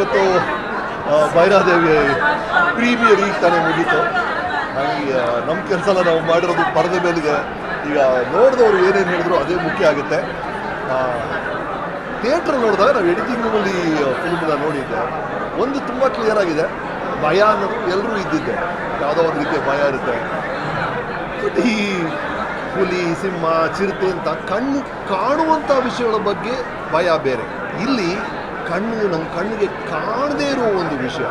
ಇವತ್ತು ಭೈರಾದೇವಿ ಪ್ರೀಮಿಯರ್ ಈಗ ತಾನೇ ಮುಗೀತು. ಹಾಗೆ ನಮ್ಮ ಕೆಲಸ ಎಲ್ಲ ನಾವು ಮಾಡಿರೋದು ಪರದೆ ಮೇಲಿದೆ ಈಗ ನೋಡಿದವರು ಏನೇನು ಹೇಳಿದ್ರು ಅದೇ ಮುಖ್ಯ ಆಗುತ್ತೆ. ಥಿಯೇಟ್ರ್ ನೋಡಿದಾಗ ನಾವು ಎಡಿಟಿಂಗ್ ರೂಮಲ್ಲಿ ಫಿಲ್ಮ್ನ ನೋಡಿದ್ದೆ. ಒಂದು ತುಂಬ ಕ್ಲಿಯರ್ ಆಗಿದೆ. ಭಯ ಅನ್ನೋದು ಎಲ್ಲರೂ ಇದ್ದಿದ್ದೆ. ಯಾವುದೋ ಒಂದು ರೀತಿಯ ಭಯ ಇರುತ್ತೆ. ಈ ಹುಲಿ, ಸಿಂಹ, ಚಿರತೆ ಅಂತ ಕಣ್ಣು ಕಾಣುವಂಥ ವಿಷಯಗಳ ಬಗ್ಗೆ ಭಯ ಬೇರೆ. ಇಲ್ಲಿ ಕಣ್ಣು, ನಮ್ಮ ಕಣ್ಣಿಗೆ ಕಾಣದೇ ಇರುವ ಒಂದು ವಿಷಯ.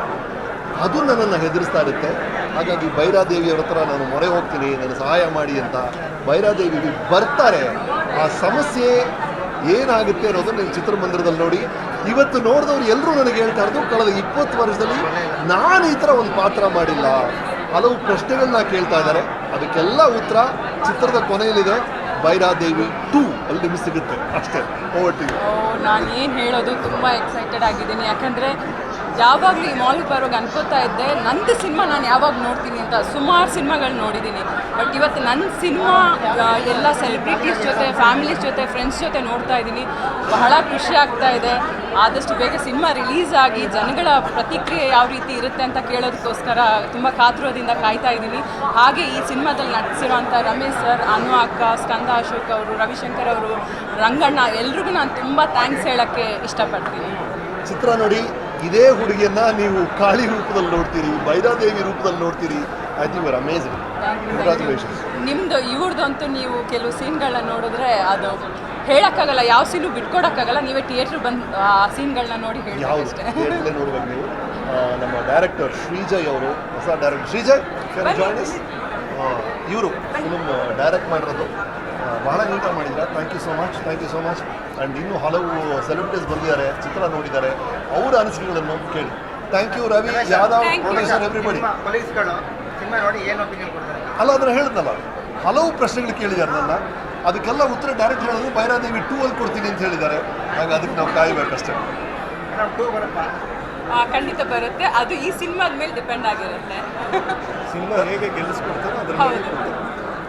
ಅದು ನನ್ನನ್ನು ಹೆದರಿಸ್ತಾ ಇರುತ್ತೆ. ಹಾಗಾಗಿ ಭೈರಾದೇವಿಯವ್ರ ಹತ್ರ ನಾನು ಮೊರೆ ಹೋಗ್ತೀನಿ, ನನ್ನ ಸಹಾಯ ಮಾಡಿ ಅಂತ ಭೈರಾದೇವಿ ಬರ್ತಾರೆ. ಆ ಸಮಸ್ಯೆ ಏನಾಗುತ್ತೆ ಅನ್ನೋದು ನೀವು ಚಿತ್ರಮಂದಿರದಲ್ಲಿ ನೋಡಿ. ಇವತ್ತು ನೋಡಿದವ್ರು ಎಲ್ಲರೂ ನನಗೆ ಹೇಳ್ತಾ ಇರೋದು, ಕಳೆದ ಇಪ್ಪತ್ತು ವರ್ಷದಲ್ಲಿ ನಾನು ಈ ಥರ ಒಂದು ಪಾತ್ರ ಮಾಡಿಲ್ಲ. ಹಲವು ಪ್ರಶ್ನೆಗಳನ್ನ ಕೇಳ್ತಾ ಇದ್ದಾರೆ. ಅದಕ್ಕೆಲ್ಲ ಉತ್ತರ ಚಿತ್ರದ ಕೊನೆಯಲ್ಲಿದೆ. ಭೈರಾದೇವಿ ಟೂ ಅಲ್ಲಿ ನಿಮಗೆ ಸಿಗುತ್ತೆ ಅಷ್ಟೇ. ಓ ನಾನು ಏನು ಹೇಳೋದು ತುಂಬ ಎಕ್ಸೈಟೆಡ್ ಆಗಿದ್ದೀನಿ. ಯಾಕಂದರೆ ಯಾವಾಗಲೂ ಈ ಮಾಲ್ಗೆ ಬರೋವಾಗ ಅನ್ಕೋತಾ ಇದ್ದೆ, ನಂದು ಸಿನಿಮಾ ನಾನು ಯಾವಾಗ ನೋಡ್ತೀನಿ ಅಂತ. ಸುಮಾರು ಸಿನಿಮಾಗಳು ನೋಡಿದ್ದೀನಿ ಬಟ್ ಇವತ್ತು ನನ್ನ ಸಿನಿಮಾ ಎಲ್ಲ ಸೆಲೆಬ್ರಿಟೀಸ್ ಜೊತೆ ಫ್ಯಾಮಿಲೀಸ್ ಜೊತೆ ಫ್ರೆಂಡ್ಸ್ ಜೊತೆ ನೋಡ್ತಾ ಇದ್ದೀನಿ. ಬಹಳ ಖುಷಿ ಆಗ್ತಾ ಇದೆ. ಆದಷ್ಟು ಬೇಗ ಸಿನಿಮಾ ರಿಲೀಸ್ ಆಗಿ ಜನಗಳ ಪ್ರತಿಕ್ರಿಯೆ ಯಾವ ರೀತಿ ಇರುತ್ತೆ ಅಂತ ಕೇಳೋದಕ್ಕೋಸ್ಕರ ತುಂಬ ಕಾತುರದಿಂದ ಕಾಯ್ತಾ ಇದ್ದೀನಿ. ಹಾಗೆ ಈ ಸಿನಿಮಾದಲ್ಲಿ ನಟಿಸಿರುವಂಥ ರಮೇಶ್ ಸರ್, ಅನು ಅಕ್ಕ, ಸ್ಕಂದ ಅಶೋಕ್ ಅವರು, ರವಿಶಂಕರ್ ಅವರು, ರಂಗಣ್ಣ, ಎಲ್ರಿಗೂ ನಾನು ತುಂಬ ಥ್ಯಾಂಕ್ಸ್ ಹೇಳೋಕ್ಕೆ ಇಷ್ಟಪಡ್ತೀನಿ. ಚಿತ್ರ ನೋಡಿ ಇದೇ ಹುಡುಗಿಯನ್ನ ನೀವು ಕಾಳಿ ರೂಪದಲ್ಲಿ ನೋಡ್ತೀರಿ ಭೈರಾದೇವಿ ರೂಪದಲ್ಲಿ ನೋಡ್ತೀರಿ. I think your amazing congratulation ನಿಮ್ದು ಇವ್ರದಂತೂ ನೀವು ಕೆಲವು ಸೀನ್ಗಳನ್ನ ನೋಡಿದ್ರೆ ಅದು ಹೇಳಕ್ಕಾಗಲ್ಲ ಯಾವ ಸೀನು ಬಿಟ್ಕೊಡಕ್ಕಾಗಲ್ಲ ನೀವೇ ಥಿಯೇಟ್ರ್ ಬಂದು ಆ ಸೀನ್ಗಳನ್ನ ನೋಡಿ ಹೇಳಿ ಹೇಳ್ಬೇಕಷ್ಟೇ ಥಿಯೇಟ್ರಲ್ಲೇ ನೋಡ್ಬೇಕು ನೀವು ಆ, ನಮ್ಮ ಡೈರೆಕ್ಟರ್ ಶ್ರೀಜಯ್ ಅವರು ಹೊಸ ಡೈರೆಕ್ಟರ್ ಶ್ರೀಜಯ್ ಜಾಯ್ನ್ ಇವರು ಫಿಲ್ಮ್ ಡೈರೆಕ್ಟ್ ಮಾಡಿರೋದು. ಬಹಳ ನೀಟಾಗಿ ಮಾಡಿದ್ದಾರೆ thank you so much thank you so much and ಇನ್ನೂ ಹಲವು ಸೆಲೆಬ್ರಿಟೀಸ್ ಬಂದಿದ್ದಾರೆ ಚಿತ್ರ ನೋಡಿದ್ದಾರೆ. ಅವರ ಅನಿಸಿಕೆಗಳನ್ನು ಕೇಳಿ. Thank you Ravi Yadav Thank you. Producer everybody ಪೊಲೀಸ್ಗಳು cinema ನೋಡಿ ಏನು ಒಪಿನಿಯನ್ ಕೊಡ್ತಾರೆ? ಅಲ್ಲ ಅದನ್ನು ಹೇಳಿದ್ನಲ್ಲ. ಹಲವು ಪ್ರಶ್ನೆಗಳು ಕೇಳಿದ್ದಾರೆ ನನ್ನ. ಅದಕ್ಕೆಲ್ಲ ಉತ್ತರ ಡೈರೆಕ್ಟ್ ಹೇಳೋದು ಭೈರಾದೇವಿ ಟೂ ಅಲ್ಲಿ ಕೊಡ್ತೀನಿ ಅಂತ ಹೇಳಿದ್ದಾರೆ. ಹಾಗೆ ಅದಕ್ಕೆ ನಾವು ಕಾಯಬೇಕಷ್ಟೇ. ಖಂಡಿತ ಬರುತ್ತೆ. ಅದು ಈ ಸಿನಿಮಾದ ಮೇಲೆ ಡಿಪೆಂಡ್ ಆಗಿರುತ್ತೆ. ಸಿನಿಮಾ ಹೇಗೆ ಗೆಲ್ಲಿಸ್ಕೊಡ್ತಾರೋ ಅದ್ರ